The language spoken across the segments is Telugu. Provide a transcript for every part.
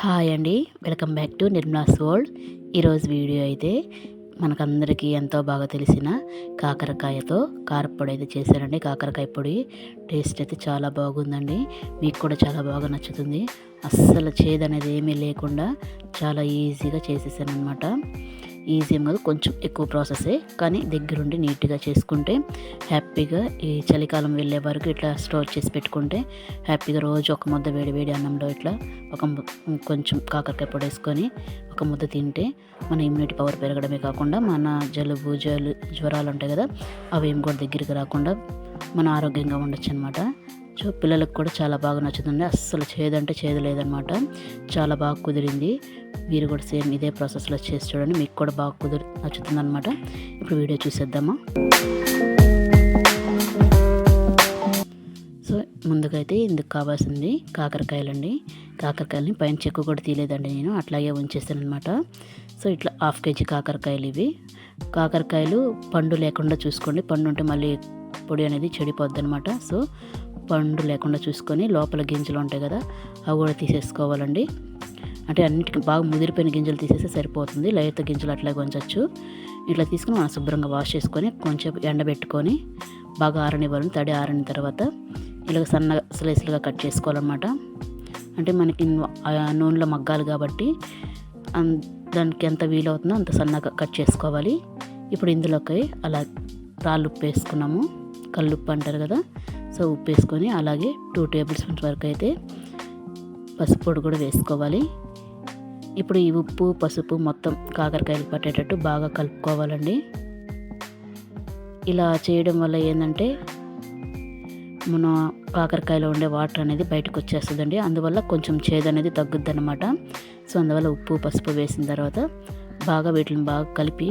హాయ్ అండి. Welcome back to Nirmala's world. ఈరోజు వీడియో అయితే మనకందరికీ ఎంతో బాగా తెలిసిన కాకరకాయతో కారపొడి అయితే చేశారండి. కాకరకాయ పొడి టేస్ట్ అయితే చాలా బాగుందండి. మీకు కూడా చాలా బాగా నచ్చుతుంది. అస్సలు చేదు అనేది ఏమీ లేకుండా చాలా ఈజీగా చేసేసాను అనమాట ఈజీ కాదు కొంచెం ఎక్కువ ప్రాసెసే కానీ దగ్గరుండి నీట్గా చేసుకుంటే హ్యాపీగా ఈ చలికాలం వెళ్ళే వరకు ఇట్లా స్టోర్ చేసి పెట్టుకుంటే హ్యాపీగా రోజు ఒక ముద్ద వేడి వేడి అన్నంలో ఇట్లా ఒక ము- కొంచెం కాకరకాయ పొడి వేసుకొని ఒక ముద్ద తింటే మన ఇమ్యూనిటీ పవర్ పెరగడమే కాకుండా మన జలుబు జలు జ్వరాలు ఉంటాయి కదా అవి ఏం కూడా దగ్గరికి రాకుండా మన ఆరోగ్యంగా ఉండొచ్చు అనమాట సో పిల్లలకు కూడా చాలా బాగా నచ్చుతుంది. అస్సలు చేదంటే చేదు లేదనమాట చాలా బాగా కుదిరింది. మీరు కూడా సేమ్ ఇదే ప్రాసెస్లో చేసి చూడండి. మీకు కూడా బాగా కుదురు నచ్చుతుంది అనమాట ఇప్పుడు వీడియో చూసేద్దామా? సో ముందుకైతే ఇందుకు కావాల్సింది కాకరకాయలండి. కాకరకాయలని పైన చెక్కు కూడా తీయలేదండి నేను. అట్లాగే ఉంచేస్తాను అనమాట సో ఇట్లా హాఫ్ కేజీ కాకరకాయలు ఇవి. కాకరకాయలు పండు లేకుండా చూసుకోండి. పండు ఉంటే మళ్ళీ పొడి అనేది చెడిపోద్ది అనమాట సో పండు లేకుండా చూసుకొని లోపల గింజలు ఉంటాయి కదా అవి కూడా తీసేసుకోవాలండి. అంటే అన్నిటికీ బాగా ముదిరిపోయిన గింజలు తీసేస్తే సరిపోతుంది. లైట్ గింజలు అట్లాగే ఉంచవచ్చు ఇట్లా తీసుకుని మనం శుభ్రంగా వాష్ చేసుకొని కొంచెం ఎండబెట్టుకొని బాగా ఆరనివ్వాలి తడి ఆరిన తర్వాత ఇలా సన్నగా స్లైస్లుగా కట్ చేసుకోవాలన్నమాట. అంటే మనకి ఆ నూనెలో మగ్గాలి కాబట్టి దానికి ఎంత వీలవుతుందో అంత సన్నగా కట్ చేసుకోవాలి. ఇప్పుడు ఇందులోకి అలా రాళ్ళు ఉప్పు వేసుకున్నాము. కల్లుప్పు అంటారు కదా సో ఉప్పు వేసుకొని అలాగే టూ టేబుల్ స్పూన్స్ వరకు అయితే పసుపు పొడి కూడా వేసుకోవాలి. ఇప్పుడు ఈ ఉప్పు పసుపు మొత్తం కాకరకాయలు పట్టేటట్టు బాగా కలుపుకోవాలండి. ఇలా చేయడం వల్ల ఏంటంటే మన కాకరకాయలో ఉండే వాటర్ అనేది బయటకు వచ్చేస్తుందండి. అందువల్ల కొంచెం చేదు అనేది తగ్గుద్ది అనమాట సో అందువల్ల ఉప్పు పసుపు వేసిన తర్వాత బాగా వీటిని బాగా కలిపి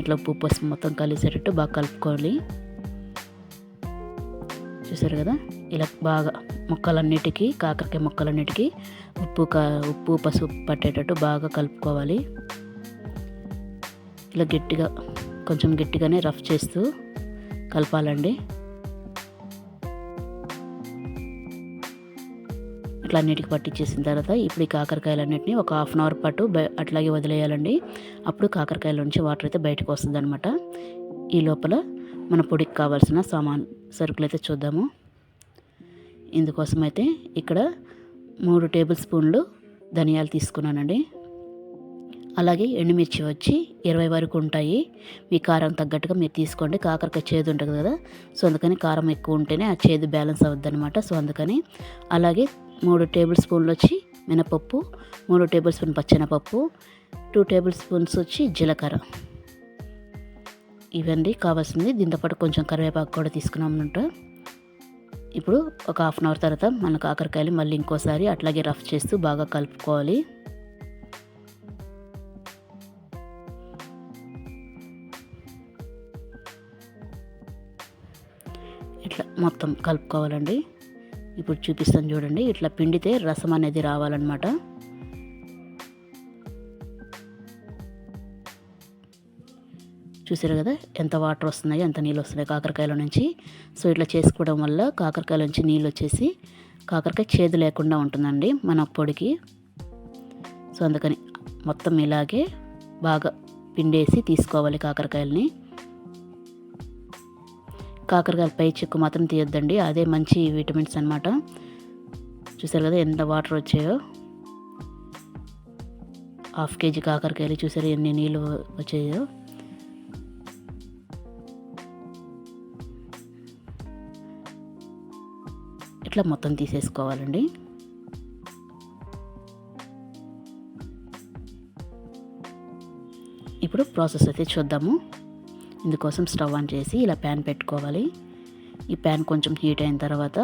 ఇట్లా ఉప్పు పసుపు మొత్తం కలిసేటట్టు బాగా కలుపుకోవాలి. చూసారు కదా? ఇలా బాగా ముక్కలన్నిటికీ కాకరకాయ ముక్కలన్నిటికీ ఉప్పు కా ఉప్పు పసుపు పట్టేటట్టు బాగా కలుపుకోవాలి. ఇలా గట్టిగా కొంచెం గట్టిగానే రఫ్ చేస్తూ కలపాలండి. ఇట్లా అన్నిటికి పట్టించేసిన తర్వాత ఇప్పుడు ఈ కాకరకాయలన్నింటినీ ఒక హాఫ్ అన్ అవర్ పాటు బయ- అట్లాగే వదిలేయాలండి. అప్పుడు కాకరకాయల నుంచి వాటర్ అయితే బయటకు వస్తుంది అనమాట ఈ లోపల మన పొడికి కావాల్సిన సామాన్ సరుకులు అయితే చూద్దాము. ఇందుకోసం అయితే ఇక్కడ మూడు టేబుల్ స్పూన్లు ధనియాలు తీసుకున్నానండి. అలాగే ఎండుమిర్చి వచ్చి ఇరవై వరకు ఉంటాయి. మీ కారం తగ్గట్టుగా మీరు తీసుకోండి. కాకరకాయ చేదు ఉంటుంది కదా సో అందుకని కారం ఎక్కువ ఉంటేనే ఆ చేదు బ్యాలెన్స్ అవుద్ది అనమాట సో అందుకని అలాగే మూడు టేబుల్ స్పూన్లు వచ్చి మినపప్పు మూడు టేబుల్ స్పూన్ పచ్చెనపప్పు టూ టేబుల్ స్పూన్స్ వచ్చి జీలకర్ర. ఇవన్నీ కావాల్సింది. దీంతో పాటు కొంచెం కరివేపాకు కూడా తీసుకున్నాం ఇప్పుడు ఒక హాఫ్ అన్ అవర్ తర్వాత మన కాకరకాయలు మళ్ళీ ఇంకోసారి అట్లాగే రఫ్ చేస్తూ బాగా కలుపుకోవాలి. ఇట్లా మొత్తం కలుపుకోవాలండి. ఇప్పుడు చూపిస్తాను చూడండి. ఇట్లా పిండితే రసం అనేది రావాలన్నమాట. చూసారు కదా? ఎంత వాటర్ వస్తున్నాయో ఎంత నీళ్ళు వస్తున్నాయి కాకరకాయల నుంచి. సో ఇట్లా చేసుకోవడం వల్ల కాకరకాయల నుంచి నీళ్ళు వచ్చేసి కాకరకాయ చేదు లేకుండా ఉంటుందండి మన పొడికి. సో అందుకని మొత్తం ఇలాగే బాగా పిండేసి తీసుకోవాలి కాకరకాయలని. కాకరకాయల పై చెక్కు మాత్రం తీయొద్దండి. అదే మంచి విటమిన్స్ అన్నమాట. చూసారు కదా ఎంత వాటర్ వచ్చాయో? హాఫ్ కేజీ కాకరకాయలు చూసారు ఎన్ని నీళ్ళు వచ్చాయో? ఇట్లా మొత్తం తీసేసుకోవాలండి. ఇప్పుడు ప్రాసెస్ అయితే చూద్దాము. ఇందుకోసం స్టవ్ ఆన్ చేసి ఇలా ప్యాన్ పెట్టుకోవాలి. ఈ ప్యాన్ కొంచెం హీట్ అయిన తర్వాత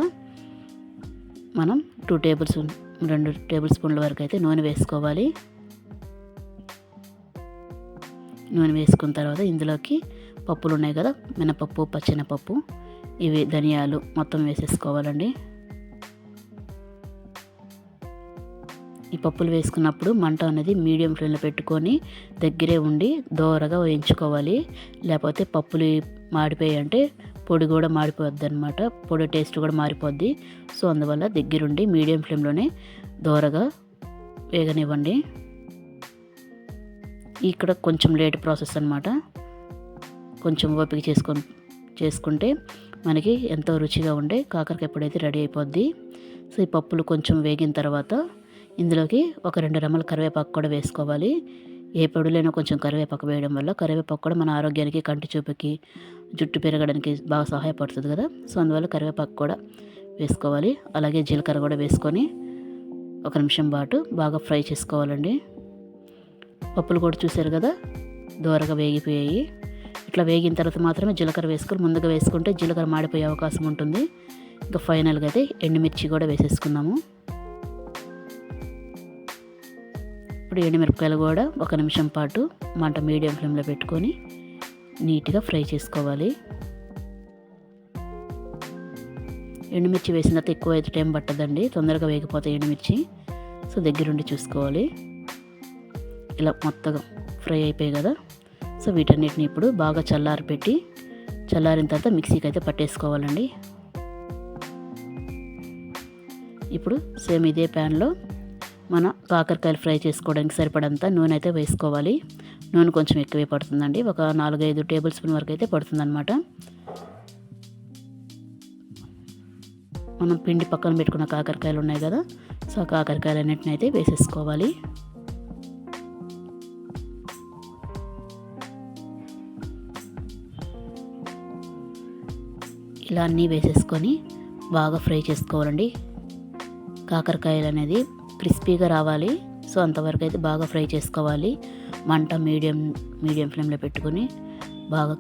మనం టూ టేబుల్ స్పూన్ రెండు టేబుల్ స్పూన్ల వరకు అయితే నూనె వేసుకోవాలి. నూనె వేసుకున్న తర్వాత ఇందులోకి పప్పులు ఉన్నాయి కదా మినపప్పు పచ్చెనపప్పు ఇవి ధనియాలు మొత్తం వేసేసుకోవాలండి. ఈ పప్పులు వేసుకున్నప్పుడు మంట అనేది మీడియం ఫ్లేమ్లో పెట్టుకొని దగ్గరే ఉండి దోరగా వేయించుకోవాలి. లేకపోతే పప్పులు మాడిపోయి అంటే పొడి కూడా మాడిపోద్ది అనమాట పొడి టేస్ట్ కూడా మారిపోద్ది. సో అందువల్ల దగ్గరుండి మీడియం ఫ్లేమ్లోనే దోరగా వేగనివ్వండి. ఇక్కడ కొంచెం లేట్ ప్రాసెస్ అనమాట కొంచెం ఓపిక చేసుకొని చేసుకుంటే మనకి ఎంతో రుచిగా ఉండే కాకరకాయ పొడి అయితే రెడీ అయిపోద్ది. సో ఈ పప్పులు కొంచెం వేగిన తర్వాత ఇందులోకి ఒక రెండు రెమ్మల కరివేపాకు కూడా వేసుకోవాలి. ఏ పొడిలైనా కొంచెం కరివేపాకు వేయడం వల్ల కరివేపాకు కూడా మన ఆరోగ్యానికి కంటి చూపుకి జుట్టు పెరగడానికి బాగా సహాయపడుతుంది కదా. సో అందువల్ల కరివేపాకు కూడా వేసుకోవాలి. అలాగే జీలకర్ర కూడా వేసుకొని ఒక నిమిషం పాటు బాగా ఫ్రై చేసుకోవాలండి. పప్పులు కూడా చూసారు కదా దూరగా వేగిపోయాయి. ఇట్లా వేగిన తర్వాత మాత్రమే జీలకర్ర వేసుకొని ముందుగా వేసుకుంటే జీలకర్ర మాడిపోయే అవకాశం ఉంటుంది. ఇంకా ఫైనల్గా అయితే ఎండుమిర్చి కూడా వేసేసుకున్నాము ఇప్పుడు ఎండుమిరపకాయలు కూడా ఒక నిమిషం పాటు మంట మీడియం ఫ్లేమ్లో పెట్టుకొని నీట్గా ఫ్రై చేసుకోవాలి. ఎండుమిర్చి వేసిన తర్వాత ఎక్కువ అయితే టైం పట్టదండి. తొందరగా వేగిపోతాయి ఎండుమిర్చి. సో దగ్గరుండి చూసుకోవాలి. ఇలా మొత్తగా ఫ్రై అయిపోయాయి కదా. సో వీటన్నిటిని ఇప్పుడు బాగా చల్లారి పెట్టి చల్లారిన తర్వాత మిక్సీకి అయితే పట్టేసుకోవాలండి. ఇప్పుడు సేమ్ ఇదే ప్యాన్లో మన కాకరకాయలు ఫ్రై చేసుకోవడానికి సరిపడంత నూనె అయితే వేసుకోవాలి. నూనె కొంచెం ఎక్కువే పడుతుందండి. ఒక నాలుగైదు టేబుల్ స్పూన్ వరకు అయితే పడుతుందన్నమాట. మనం పిండి పక్కన పెట్టుకున్న కాకరకాయలు ఉన్నాయి కదా సో ఆ కాకరకాయలు అన్నింటిని అయితే వేసేసుకోవాలి. ఇలా అన్నీ వేసేసుకొని బాగా ఫ్రై చేసుకోవాలండి. కాకరకాయలు అనేది క్రిస్పీగా రావాలి. సో అంతవరకు అయితే బాగా ఫ్రై చేసుకోవాలి. మంట మీడియం మీడియం ఫ్లేమ్లో పెట్టుకొని బాగా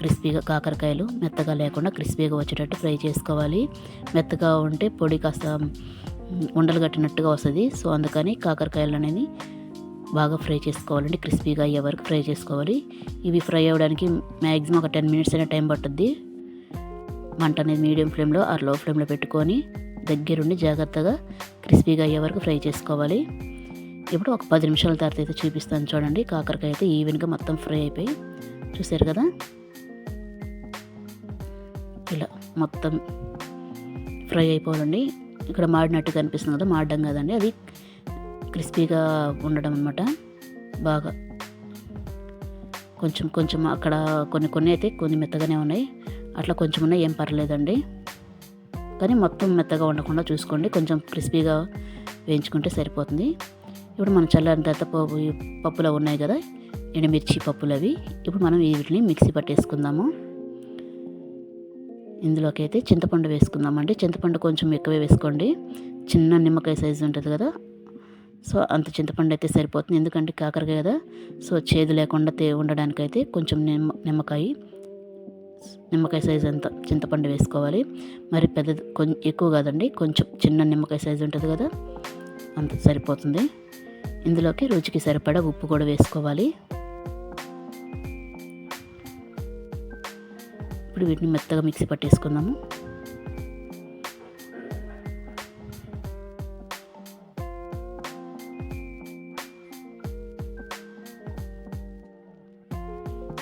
క్రిస్పీగా కాకరకాయలు మెత్తగా లేకుండా క్రిస్పీగా వచ్చేటట్టు ఫ్రై చేసుకోవాలి. మెత్తగా ఉంటే పొడి కాస్త ఉండలు కట్టినట్టుగా వస్తుంది. సో అందుకని కాకరకాయలు అనేది బాగా ఫ్రై చేసుకోవాలండి. క్రిస్పీగా అయ్యే వరకు ఫ్రై చేసుకోవాలి. ఇవి ఫ్రై అవ్వడానికి మ్యాక్సిమం ఒక టెన్ మినిట్స్ అయినా టైం పట్టుద్ది. మంట అనేది మీడియం ఫ్లేమ్లో ఆ లో ఫ్లేమ్లో పెట్టుకొని దగ్గరుండి జాగ్రత్తగా క్రిస్పీగా అయ్యే వరకు ఫ్రై చేసుకోవాలి. ఇప్పుడు ఒక పది నిమిషాల తర్వాత అయితే చూపిస్తాను చూడండి. కాకరకాయ అయితే ఈవెన్గా మొత్తం ఫ్రై అయిపోయి చూసారు కదా? ఇలా మొత్తం ఫ్రై అయిపోవాలండి. ఇక్కడ మాడినట్టు కనిపిస్తుంది కదా? మాడడం కదండి. అది క్రిస్పీగా ఉండడం అనమాట బాగా కొంచెం కొంచెం అక్కడ కొన్ని కొన్ని అయితే కొన్ని మెత్తగానే ఉన్నాయి. అట్లా కొంచెం ఉన్నాయి ఏం పర్లేదండి. కానీ మొత్తం మెత్తగా ఉండకుండా చూసుకోండి. కొంచెం క్రిస్పీగా వేయించుకుంటే సరిపోతుంది. ఇప్పుడు మనం చల్లని తర్వాత పప్పు పప్పులు ఉన్నాయి కదా ఎండుమిర్చి పప్పులు అవి. ఇప్పుడు మనం వీటిని మిక్సీ పట్టేసుకుందాము. ఇందులోకి అయితే చింతపండు వేసుకుందామండి. చింతపండు కొంచెం ఎక్కువే వేసుకోండి. చిన్న నిమ్మకాయ సైజు ఉంటుంది కదా సో అంత చింతపండు అయితే సరిపోతుంది. ఎందుకంటే కాకరకాయ కదా సో చేదు లేకుండా ఉండడానికైతే కొంచెం నిమ్మ నిమ్మకాయ. నిమ్మకాయ సైజు అంత చింతపండు వేసుకోవాలి. మరి పెద్ద కొంచెం ఎక్కువ కాదండి కొంచెం చిన్న నిమ్మకాయ సైజు ఉంటుంది కదా అంత సరిపోతుంది. ఇందులోకి రుచికి సరిపడా ఉప్పు కూడా వేసుకోవాలి. ఇప్పుడు వీటిని మెత్తగా మిక్సీ పట్టేసుకుందాము.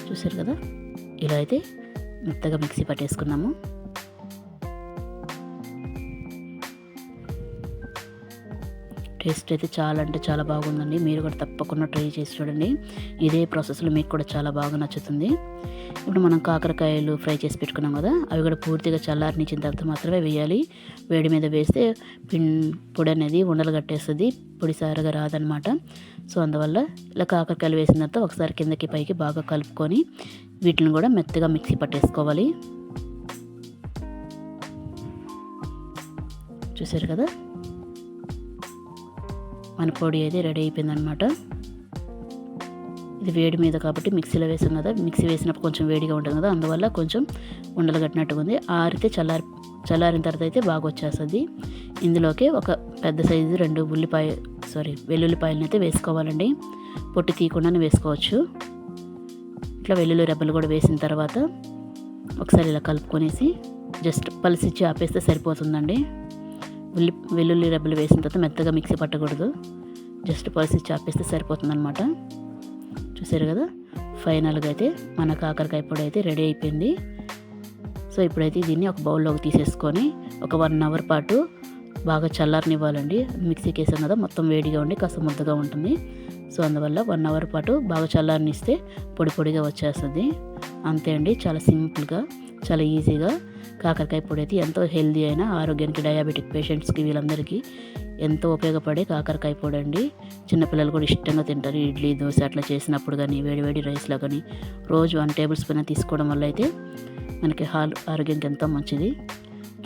చూసారు కదా ఇలా అయితే మెత్తగా మిక్సీ పట్టేసుకున్నాము. టేస్ట్ అయితే చాలా అంటే చాలా బాగుందండి. మీరు కూడా తప్పకుండా ట్రై చేసి చూడండి. ఇదే ప్రాసెస్లో మీకు కూడా చాలా బాగా నచ్చుతుంది. ఇప్పుడు మనం కాకరకాయలు ఫ్రై చేసి పెట్టుకున్నాం కదా అవి కూడా పూర్తిగా చల్లారనిచ్చిన తర్వాత మాత్రమే వేయాలి. వేడి మీద వేస్తే పిన్ పొడి అనేది ఉండలు కట్టేస్తుంది పొడి సారగా రాదనమాట సో అందువల్ల ఇలా కాకరకాయలు వేసిన తర్వాత ఒకసారి కిందకి పైకి బాగా కలుపుకొని వీటిని కూడా మెత్తగా మిక్సీ పట్టేసుకోవాలి. చూసారు కదా? మన పొడి అయితే రెడీ అయిపోయిందనమాట ఇది వేడి మీద కాబట్టి మిక్సీలో వేసాం కదా? మిక్సీ వేసినప్పుడు కొంచెం వేడిగా ఉంటుంది కదా? అందువల్ల కొంచెం ఉండలు కట్టినట్టుగా ఉంది. ఆరితే చల్లారి చల్లారిన తర్వాత అయితే బాగా వచ్చేస్తుంది. ఇందులోకి ఒక పెద్ద సైజు రెండు ఉల్లిపాయ సారీ వెల్లుల్లిపాయలను అయితే వేసుకోవాలండి. పొట్టి తీయకుండానే వేసుకోవచ్చు. ఇట్లా వెల్లుల్లి రెబ్బలు కూడా వేసిన తర్వాత ఒకసారి ఇలా కలుపుకొనేసి జస్ట్ పలిసిచ్చి ఆపేస్తే సరిపోతుందండి. ఉల్లి వెల్లుల్లి రెబ్బలు వేసిన తర్వాత మెత్తగా మిక్సీ పట్టకూడదు. జస్ట్ పలిసిచ్చి ఆపేస్తే సరిపోతుందనమాట చూసారు కదా? ఫైనల్గా అయితే మన కాకరకాయ పొడి అయితే రెడీ అయిపోయింది. సో ఇప్పుడైతే దీన్ని ఒక బౌల్లోకి తీసేసుకొని ఒక వన్ అవర్ పాటు బాగా చల్లారనివ్వాలండి. మిక్సీకి వేసాం కదా? మొత్తం వేడిగా ఉండి కాస్త ముద్దగా ఉంటుంది. సో అందువల్ల వన్ అవర్ పాటు బాగా చల్లారనిస్తే పొడి పొడిగా వచ్చేస్తుంది. అంతే అండి చాలా సింపుల్గా చాలా ఈజీగా కాకరకాయ పొడి అయితే ఎంతో హెల్దీ అయిన ఆరోగ్యానికి డయాబెటిక్ పేషెంట్స్కి వీళ్ళందరికీ ఎంతో ఉపయోగపడే కాకరకాయ పొడి అండి. చిన్నపిల్లలు కూడా ఇష్టంగా తింటారు. ఇడ్లీ దోశ అట్లా చేసినప్పుడు కానీ వేడివేడి రైస్లో కానీ రోజు వన్ టేబుల్ స్పూన్ తీసుకోవడం వల్ల అయితే మనకి హాల్ ఆరోగ్యానికి ఎంతో మంచిది.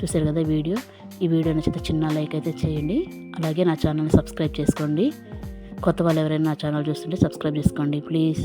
చూసారు కదా వీడియో? ఈ వీడియో నచ్చితే చిన్న లైక్ అయితే చేయండి. అలాగే నా ఛానల్ని సబ్స్క్రైబ్ చేసుకోండి. కొత్త వాళ్ళు ఎవరైనా నా ఛానల్ చూస్తుంటే సబ్స్క్రైబ్ చేసుకోండి ప్లీజ్.